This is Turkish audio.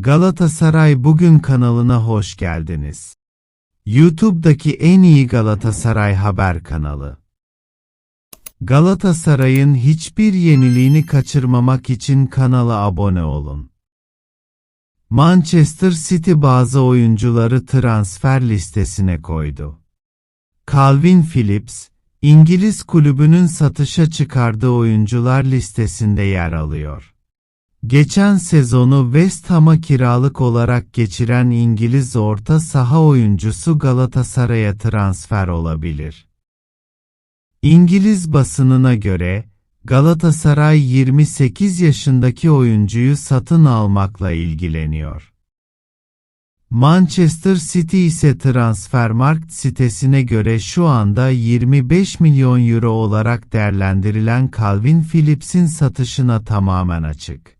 Galatasaray Bugün kanalına hoş geldiniz. YouTube'daki en iyi Galatasaray haber kanalı. Galatasaray'ın hiçbir yeniliğini kaçırmamak için kanala abone olun. Manchester City bazı oyuncuları transfer listesine koydu. Calvin Phillips, İngiliz kulübünün satışa çıkardığı oyuncular listesinde yer alıyor. Geçen sezonu West Ham'a kiralık olarak geçiren İngiliz orta saha oyuncusu Galatasaray'a transfer olabilir. İngiliz basınına göre, Galatasaray 28 yaşındaki oyuncuyu satın almakla ilgileniyor. Manchester City ise Transfermarkt sitesine göre şu anda 25 milyon euro olarak değerlendirilen Calvin Phillips'in satışına tamamen açık.